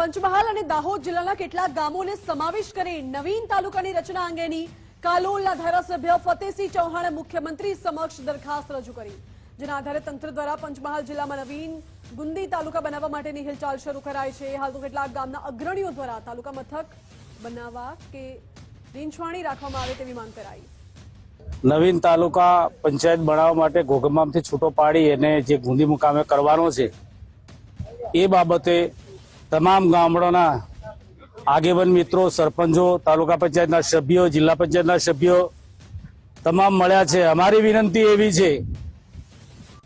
પંચમહાલ અને દાહોદ જિલ્લાના કેટલાક ગામોને સમાવેશ કરી નવીન તાલુકાની રચના અંગેની કાલોલના ધારાસભ્ય ફતેસિંહ ચૌહાણે મુખ્યમંત્રી સમક્ષ દરખાસ્ત રજૂ કરી, જેના આધારે તંત્ર દ્વારા પંચમહાલ જિલ્લામાં નવીન ગુંદી તાલુકા બનાવવા માટેની હિલચાલ શરૂ કરાઈ છે. હાલ તો કેટલાક ગામના અગ્રણીઓ દ્વારા તાલુકા મથક બનાવવા કે રીંછવાણી રાખવામાં આવે તેવી માંગ કરાઈ. નવીન તાલુકા પંચાયત બનાવવા માટે ઘોઘમામથી છૂટો પાડી અને જે ગુંદી મુકામે કરવાનો છે, એ બાબતે તમામ ગામડાના આગેવાન મિત્રો, સરપંચો, તાલુકા પંચાયતના સભ્યો, જિલ્લા પંચાયતના સભ્યો, તમામ મળ્યા છે. અમારી વિનંતી એવી છે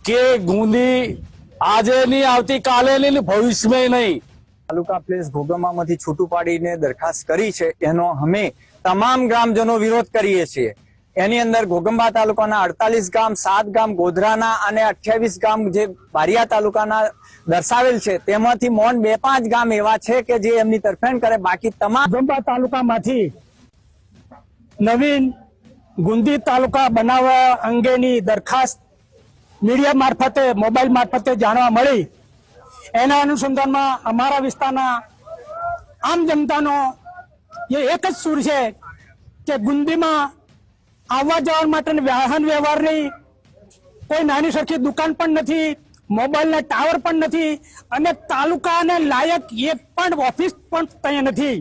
કે ગુંદી આજે નહીં, આવતી કાલે નહીં, ભવિષ્યમાં નહીં. તાલુકા પ્લેસ ભોગમામાંથી છૂટું પાડીને દરખાસ્ત કરી છે. એનો અમે તમામ ગ્રામજનો વિરોધ કરીએ છીએ. એની અંદર ઘોગંબા તાલુકાના અડતાલીસ ગામ, સાત ગામ, ગોધરાના અને અઠ્યાવીસ ગામ જે બારિયા તાલુકાના દર્શાવેલ છે, તેમાંથી મોન બે પાંચ ગામ એવા છે કે જે એમની તરફેણ કરે. બાકી તમામ ઘોગંબા તાલુકામાંથી નવીન ગુંદી તાલુકા બનાવવા અંગેની દરખાસ્ત મીડિયા મારફતે, મોબાઈલ મારફતે જાણવા મળી. એના અનુસંધાનમાં અમારા વિસ્તારના આમ જનતાનો એ એક જ સૂર છે કે ગુંદીમાં આવવા જવા માટે વાહન વ્યવહારની કોઈ નાની સરખી દુકાન પણ નથી, મોબાઈલના ટાવર પણ નથી અને તાલુકાને લાયક એક પણ ઓફિસ પણ ત્યાં નથી.